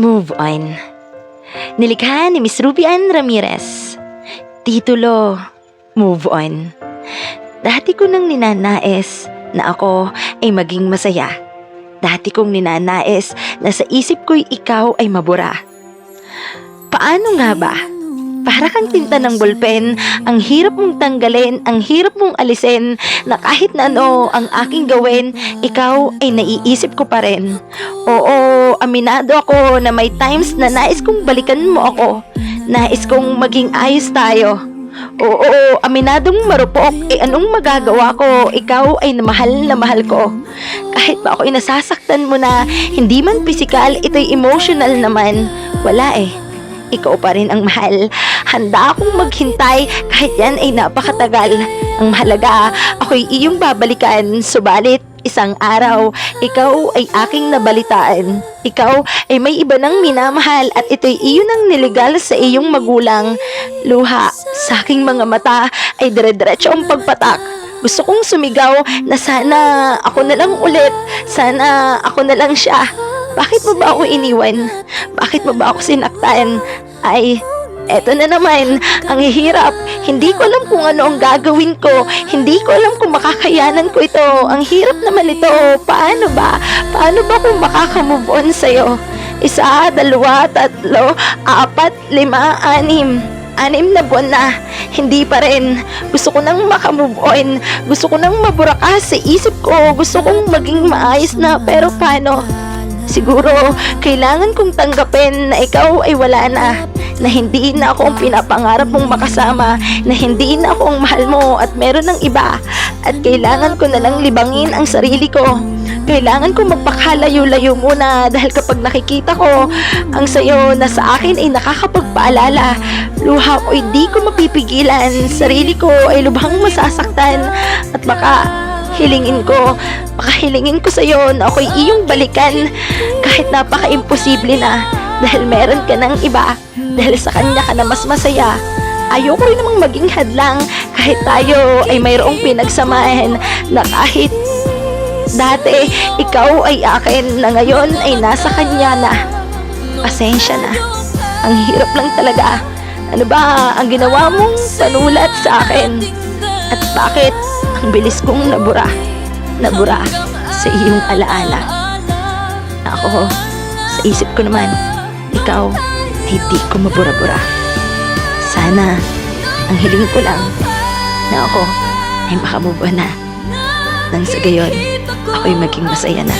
Move on. Nilikha ni Miss Ruby Ann Ramirez. Titulo, Move on. Dati ko nang ninanais na ako ay maging masaya. Dati kong ninanais na sa isip ko'y ikaw ay mabura. Paano nga ba? Para kang tinta ng bulpen, ang hirap mong tanggalin, ang hirap mong alisin, na kahit na ano ang aking gawin, ikaw ay naiisip ko pa rin. Oo, aminado ako na may times na nais kong balikan mo ako. Nais kong maging ayos tayo. Oo, aminadong marupok, eh anong magagawa ko? Ikaw ay mahal na mahal ko. Kahit pa ako'y nasasaktan mo na, hindi man physical, ito'y emotional naman. Wala eh. Ikaw pa rin ang mahal. Handa akong maghintay kahit yan ay napakatagal. Ang mahalaga, ako'y iyong babalikan. Subalit, isang araw, ikaw ay aking nabalitaan. Ikaw ay may iba ng minamahal at ito'y iyon ang niligal sa iyong magulang. Luha, sa aking mga mata ay dire-diretso ang pagpatak. Gusto kong sumigaw na sana ako na lang ulit. Sana ako na lang siya. Bakit mo ba ako iniwan? Bakit mo ba ako sinaktan? Ay, eto na naman, ang hirap. Hindi ko alam kung ano ang gagawin ko. Hindi ko alam kung makakayanan ko ito. Ang hirap naman ito. Paano ba? Paano ba kung makakamove on sa'yo? Isa, dalawa, tatlo, apat, lima, anim. Anim na buwan na. Hindi pa rin. Gusto ko nang makamove on. Gusto ko nang mabura ka sa isip ko. Gusto kong maging maayos na. Pero paano? Siguro, kailangan kong tanggapin na ikaw ay wala na. Na hindi na ako ang pinapangarap mong makasama. Na hindi na ako ang mahal mo at meron ng iba. At kailangan ko na lang libangin ang sarili ko. Kailangan ko magpakalayo-layo muna dahil kapag nakikita ko ang sayo na sa akin ay nakakapagpaalala, luha ko ay di ko mapipigilan, sarili ko ay lubhang masasaktan at baka hilingin ko, baka hilingin ko sa'yo na ako'y iyong balikan kahit napaka-imposible na dahil meron ka ng iba, dahil sa kanya ka na mas masaya. Ayoko rin namang maging hadlang kahit tayo ay mayroong pinagsamahan na kahit dati ikaw ay akin na ngayon ay nasa kanya na. Pasensya na. Ang hirap lang talaga. Ano ba ang ginawa mong panulat sa akin? At bakit ang bilis kong nabura? Nabura sa iyong alaala. Ako, sa isip ko naman, ikaw ay di ko mabura-bura. Sana, ang hiling ko lang na ako ay makamove on na. Nang sa gayon, ako'y maging masaya na.